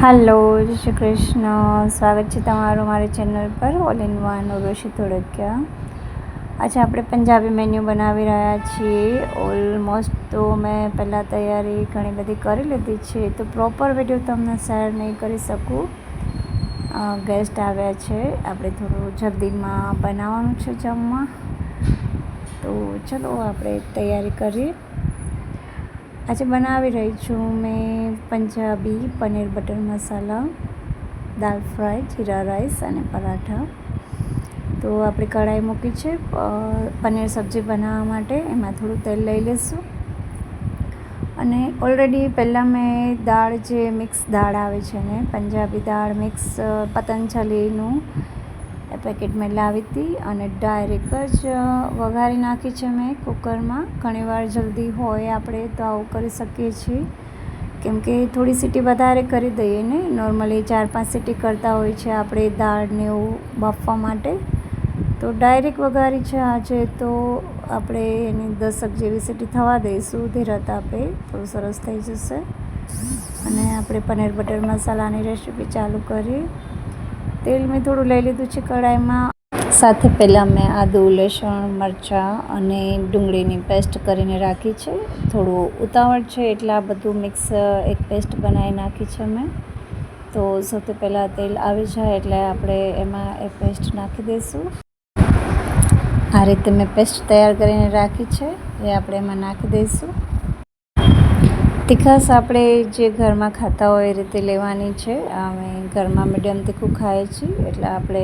હાલો, જય શ્રી કૃષ્ણ. સ્વાગત છે તમારું મારી ચેનલ પર all in one Urvashi Dholakia આજે આપણે પંજાબી મેન્યુ બનાવી રહ્યા છીએ. ઓલમોસ્ટ તો મેં પહેલાં તૈયારી ઘણી બધી કરી લીધી છે. તો પ્રોપર વીડિયો તમને શેર નહીં કરી શકું. ગેસ્ટ આવ્યા છે. આપણે થોડું જલ્દીમાં બનાવવાનું છે જમવા. તો ચલો, આપણે તૈયારી કરીએ. આજે બનાવી રહી છું મેં Punjabi paneer butter masala, dal fry, jeera rice અને પરાઠા. તો આપણે કઢાઈ મૂકી છે પનીર સબ્જી બનાવવા માટે. એમાં થોડું તેલ લઈ લઈશું અને ઓલરેડી પહેલાં મેં દાળ જે મિક્સ દાળ આવે છે ને, પંજાબી દાળ મિક્સ પતંજલિનું એ પેકેટ મેં લાવી હતી અને ડાયરેક્ટ જ વઘારી નાખી છે મેં કુકરમાં. ઘણીવાર જલ્દી હોય આપણે તો આવું કરી શકીએ છીએ. કેમ કે થોડી સીટી વધારે કરી દઈએ ને. નોર્મલી ચાર પાંચ સીટી કરતા હોય છે આપણે દાળને એવું બાફવા માટે. તો ડાયરેક્ટ વઘારી છે. આજે તો આપણે એની દસક જેવી સીટી થવા દઈશું. ધીરત આપે. થોડું સરસ થઈ જશે. અને આપણે પનીર બટર મસાલાની રેસીપી ચાલુ કરીએ. તેલ મેં થોડું લઈ લીધું છે કઢાઈમાં. સાથે પહેલાં મેં આદુ, લસણ, મરચાં અને ડુંગળીની પેસ્ટ કરીને રાખી છે. થોડું ઉતાવળ છે એટલે આ બધું મિક્સ, એક પેસ્ટ બનાવી નાખી છે મેં. તો સૌથી પહેલાં તેલ આવી જાય એટલે આપણે એમાં એ પેસ્ટ નાખી દઈશું. આ રીતે મેં પેસ્ટ તૈયાર કરીને રાખી છે. એ આપણે એમાં નાખી દઈશું. તીખાસ આપણે જે ઘરમાં ખાતા હોય એ રીતે લેવાની છે. અમે ઘરમાં મીડિયમ તીખું ખાઈએ છીએ, એટલે આપણે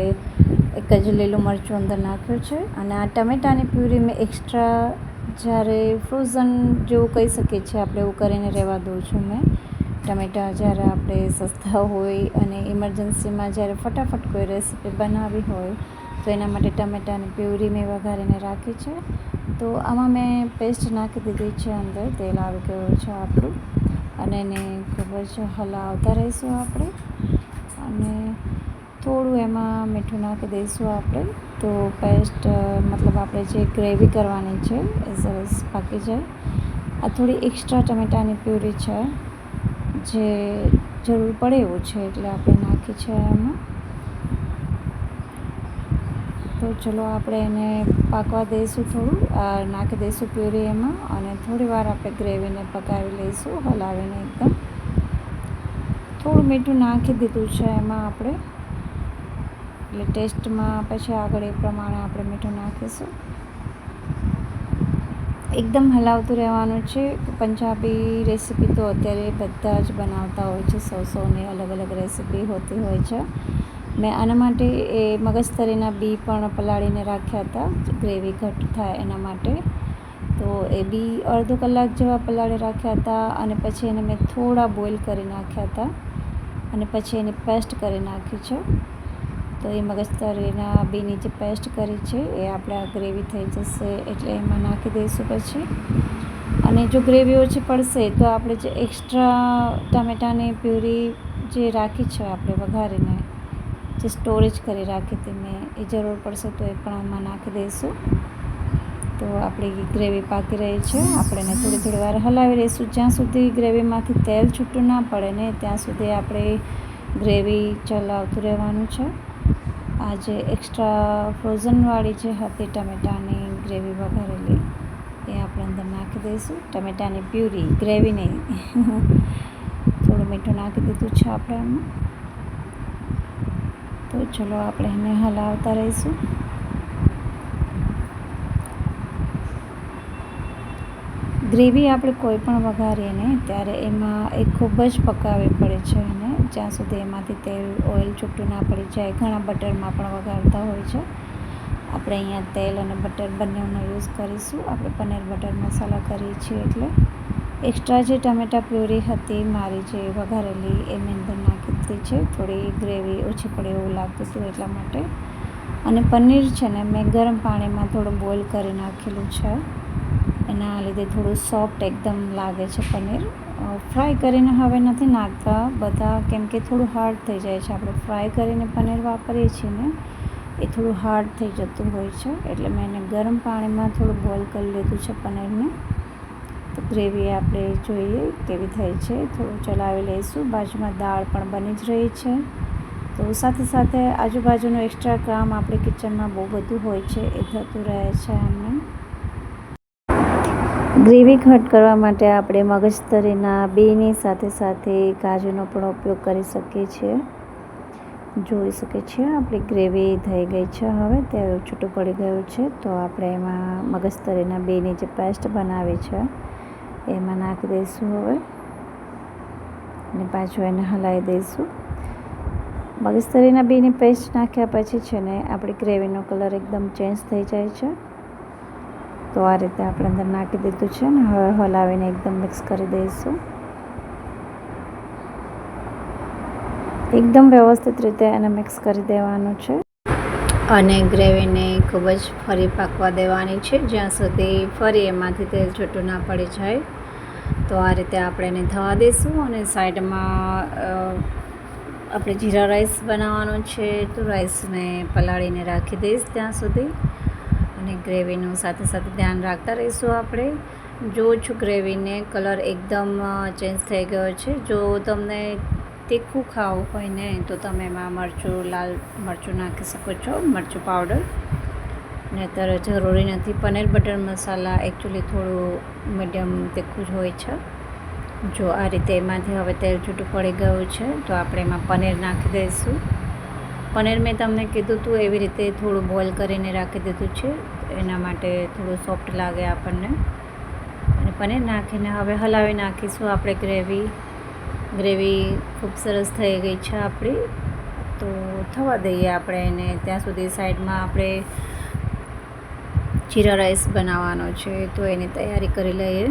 એક જ લીલું મરચું અંદર નાખ્યું છે. અને આ ટમેટાની પ્યુરી મેં એક્સ્ટ્રા જ્યારે ફ્રોઝન જેવું કહી શકીએ છીએ, આપણે એવું કરીને રહેવા દઉં છું મેં. ટમેટા જ્યારે આપણે સસ્તા હોય અને ઇમરજન્સીમાં જ્યારે ફટાફટ કોઈ રેસીપી બનાવી હોય, તો એના માટે ટમેટાની પ્યુરી મેં વઘારીને રાખી છે. તો આમાં મેં પેસ્ટ નાખી દીધી છે અંદર, તેલ આવી ગયું છે આપણું. અને એને ખૂબ જ હલાવતા રહીશું આપણે. અને થોડું એમાં મીઠું નાખી દઈશું આપણે. તો પેસ્ટ મતલબ આપણે જે ગ્રેવી કરવાની છે, એ સરસ પાકી જાય. આ થોડી એક્સ્ટ્રા ટમેટાની પ્યુરી છે, જે જરૂર પડે એવું છે, એટલે આપણે નાખી છે એમાં તો ચલો આપણે એને પાકવા દઈશું થોડું નાખી દઈશું પ્યુરી એમાં અને થોડી વાર આપણે ગ્રેવીને પકાવી લઈશું, હલાવીને એકદમ. થોડું મીઠું નાખી દીધું છે એમાં આપણે. એટલે ટેસ્ટમાં પછી આગળ એ પ્રમાણે આપણે મીઠું નાખીશું. એકદમ હલાવતું રહેવાનું છે. પંજાબી રેસીપી તો અત્યારે બધા જ બનાવતા હોય છે. સૌ સૌની અલગ અલગ રેસીપી હોતી હોય છે. મેં આના માટે એ મગજતરીના બી પણ પલાળીને રાખ્યા હતા, ગ્રેવી ઘટ થાય એના માટે. તો એ બી અડધો કલાક જેવા પલાળી રાખ્યા હતા અને પછી એને મેં થોડા બોઇલ કરી નાખ્યા હતા અને પછી એની પેસ્ટ કરી નાખી છે. તો એ મગજતરીના બીની જે પેસ્ટ કરી છે એ આપણે આ ગ્રેવી થઈ જશે એટલે એમાં નાખી દઈશું પછી. અને જો ગ્રેવી ઓછી પડશે તો આપણે જે એક્સ્ટ્રા ટામેટાની પ્યુરી જે રાખી છે આપણે વઘારીને જે સ્ટોરેજ કરી રાખી હતી મેં એ જરૂર પડશે તો એ પણ આમાં નાખી દઈશું. તો આપણી ગ્રેવી પાકી રહી છે. આપણે એને થોડી થોડી વાર હલાવી રહીશું જ્યાં સુધી ગ્રેવીમાંથી તેલ છૂટું ના પડે ને ત્યાં સુધી આપણે ગ્રેવી ચલાવતું રહેવાનું છે. આ જે એક્સ્ટ્રા ફ્રોઝનવાળી જે હતી ટમેટાની ગ્રેવી વઘારેલી, એ આપણે અંદર નાખી દઈશું. ટમેટાની પ્યુરી ગ્રેવી નહીં થોડું મીઠું નાખી દીધું છે આપણે એમાં તો ચલો આપણે એને હલાવતા રહીશું. ગ્રેવી આપણે કોઈ પણ વઘારીએ ને, ત્યારે એમાં એ ખૂબ જ પકાવવી પડે છે અને જ્યાં સુધી એમાંથી તેલ, ઓઇલ છૂટું ના પડી જાય, ઘણા બટરમાં પણ વઘારતા હોય છે. આપણે અહીંયા તેલ અને બટર બંનેનો યુઝ કરીશું. આપણે પનીર બટર મસાલા કરીએ છીએ એટલે. એક્સ્ટ્રા જે ટમેટા પ્યુરી હતી, મારી જે વઘારેલી, એ મેં અંદર નાખી દીધી છે, થોડી ગ્રેવી ઓછી પડે એવું લાગતું હતું એટલા માટે. અને પનીર છે ને મેં ગરમ પાણીમાં થોડું બોઇલ કરી નાખેલું છે. એના લીધે થોડું સોફ્ટ એકદમ લાગે છે પનીર. ફ્રાય કરીને હવે નથી નાખતા. બધા કેમ કે થોડું હાર્ડ થઈ જાય છે. આપણે ફ્રાય કરીને પનીર વાપરીએ છીએ ને, એ થોડું હાર્ડ થઈ જતું હોય છે. એટલે મેં એને ગરમ પાણીમાં થોડું બોઇલ કરી લીધું છે પનીરને. ગ્રેવી આપણે જોઈએ કેવી થઈ છે. થોડું ચલાવી લઈશું. બાજુમાં દાળ પણ બની જ રહી છે. તો સાથે સાથે આજુબાજુનું એક્સ્ટ્રા કામ આપણે કિચનમાં બહુ બધું હોય છે એ થતું રહે છે અમને ગ્રેવી ઘટ કરવા માટે આપણે મગજતરીના બેની સાથે સાથે કાજુનો પણ ઉપયોગ કરી શકીએ છીએ. જોઈ શકે છે આપણી ગ્રેવી થઈ ગઈ છે હવે. તે છૂટું પડી ગયું છે. તો આપણે એમાં મગજતરીના બેની જે પેસ્ટ બનાવી છે એમાં નાખી દઈશું હવે. અને પાછું એને હલાવી દઈશું. મગજતરીના બીની પેસ્ટ નાખ્યા પછી છે ને આપણી ગ્રેવીનો કલર એકદમ ચેન્જ થઈ જાય છે. તો આ રીતે આપણે અંદર નાખી દીધું છે ને હવે હલાવીને એકદમ મિક્સ કરી દઈશું. એકદમ વ્યવસ્થિત રીતે એને મિક્સ કરી દેવાનું છે. અને ગ્રેવીને ખૂબ જ ફરી પાકવા દેવાની છે. જ્યાં સુધી ફરી એમાંથી તેલ છૂટું ના પડી જાય, તો આ રીતે આપણે એને થવા દઈશું અને સાઈડમાં આપણે જીરા રાઈસ બનાવવાનો છે, તો રાઈસને પલાળીને રાખી દઈશ ત્યાં સુધી. અને ગ્રેવીનું સાથે સાથે ધ્યાન રાખતા રહીશું આપણે. જો છું ગ્રેવીને કલર એકદમ ચેન્જ થઈ ગયો છે, જો તમને તીખું ખાવું હોય ને, તો તમે એમાં મરચું, લાલ મરચું નાખી શકો છો, મરચું પાવડર ને અત્યારે જરૂરી નથી, પનીર બટર મસાલા એકચ્યુઅલી થોડું મીડિયમ તીખું જ હોય છે. જો આ રીતે એમાંથી હવે તેલ છૂટું પડી ગયું છે, તો આપણે એમાં પનીર નાખી દઈશું. પનીર મેં તમને કીધું હતું એવી રીતે થોડું બોઇલ કરીને રાખી દીધું છે. એના માટે થોડું સોફ્ટ લાગે આપણને. અને પનીર નાખીને હવે હલાવી નાખીશું આપણે ગ્રેવી ગ્રેવી ખૂબ સરસ થઈ ગઈ છે આપણી. તો થવા દઈએ આપણે એને. ત્યાં સુધી સાઈડમાં આપણે જીરા રાઈસ બનાવવાનો છે, તો એની તૈયારી કરી લઈએ.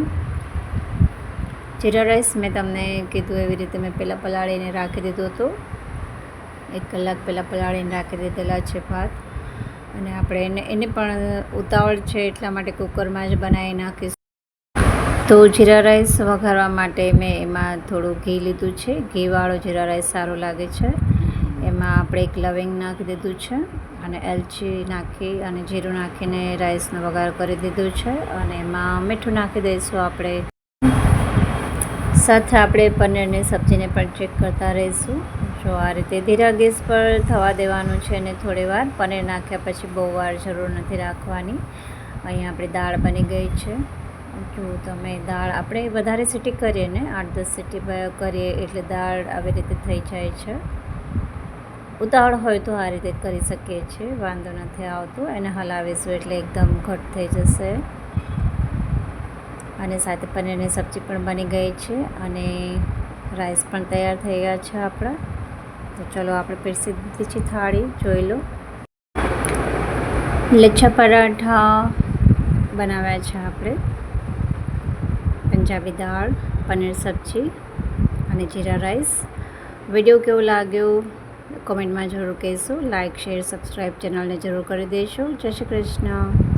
જીરા રાઈસ મેં તમને કીધું એવી રીતે મેં પહેલાં પલાળીને રાખી દીધો હતો. એક કલાક પહેલાં પલાળીને રાખી દીધેલા છે ભાત. અને આપણે એને એને પણ ઉતાવળ છે એટલા માટે કુકરમાં જ બનાવી નાખીશું. તો જીરા રાઈસ વઘારવા માટે મેં એમાં થોડું ઘી લીધું છે. ઘીવાળો જીરા રાઈસ સારો લાગે છે. એમાં આપણે એક લવિંગ નાખી દીધું છે અને એલચી નાખી અને જીરું નાખીને રાઈસનો વઘાર કરી દીધું છે અને એમાં મીઠું નાખી દઈશું આપણે. સાથે આપણે પનીરની સબ્જીને પણ ચેક કરતા રહીશું. જો આ રીતે ધીરા ગેસ પર થવા દેવાનું છે અને થોડી વાર, પનીર નાખ્યા પછી બહુ વાર જરૂર નથી રાખવાની. અહીંયા આપણી દાળ બની ગઈ છે. જો તમે દાળ આપણે વધારે સીટી કરીએ ને આઠ દસ સીટી કરીએ એટલે દાળ આવી રીતે થઈ જાય છે. ઉતાવળ હોય તો આ રીતે કરી શકીએ છીએ, વાંધો નથી આવતો. એને હલાવીશું એટલે એકદમ ઘટ થઈ જશે. અને સાથે પનીરની સબ્જી પણ બની ગઈ છે અને રાઈસ પણ તૈયાર થઈ ગયા છે આપણા. તો ચલો આપણે પીરસી દીધી છે થાળી જોઈ લો લચ્છા પરાઠા બનાવ્યા છે આપણે. પંજાબી દાળ, પનીર સબ્જી અને જીરા રાઈસ. વીડિયો કેવો લાગ્યો? કોમેન્ટમાં જરૂર કહેશો. લાઇક શેર સબસ્ક્રાઈબ ચેનલને જરૂર કરી દેશો. જય શ્રી કૃષ્ણ.